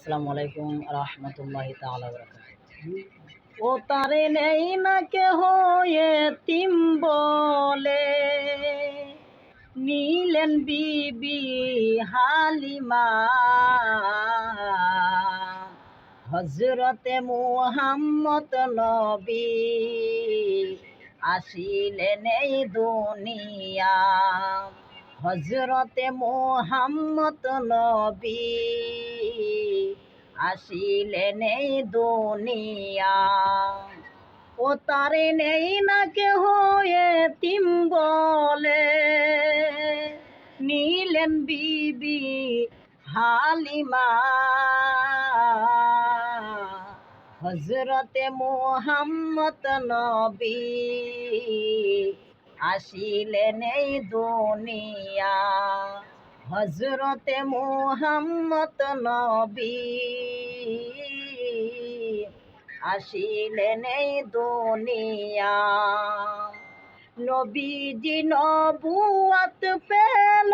আসসালামু আলাইকুম রহমতুল্লাহ ও তারে নেই না কে হয়ে তিম বলে। নীলেন বিবি হালিমা। হজরতে মুহাম্মদ নবী আসিলেন এই দুনিয়া। হজরতে মোহাম্মদ নবী আসিলেন এই দুনিয়া। ও তারে নেই না কেহ তিম বলে। নীলেন বিবি হালিমা। হজরতে মোহাম্মদ নবী আসিলেন এই দুনিয়া। হজরতে মোহাম্মদ নবী। আসিলেন এই দুনিয়া। নবীজি নবুয়াত পেল,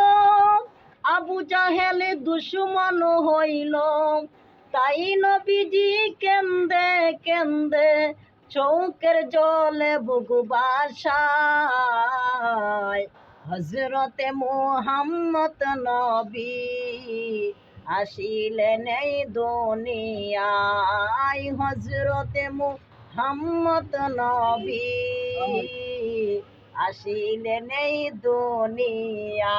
আবু জাহেল দুশ্মন হইল। তাই নবীজি কেন্দে কেন্দে চৌকের জলে বুকু বাসায় হজরতে মোহাম্মদ নবী আসিলেন এই দুনিয়ায়। হজরতে মোহাম্মদ নবী আসিলেন এই দুনিয়া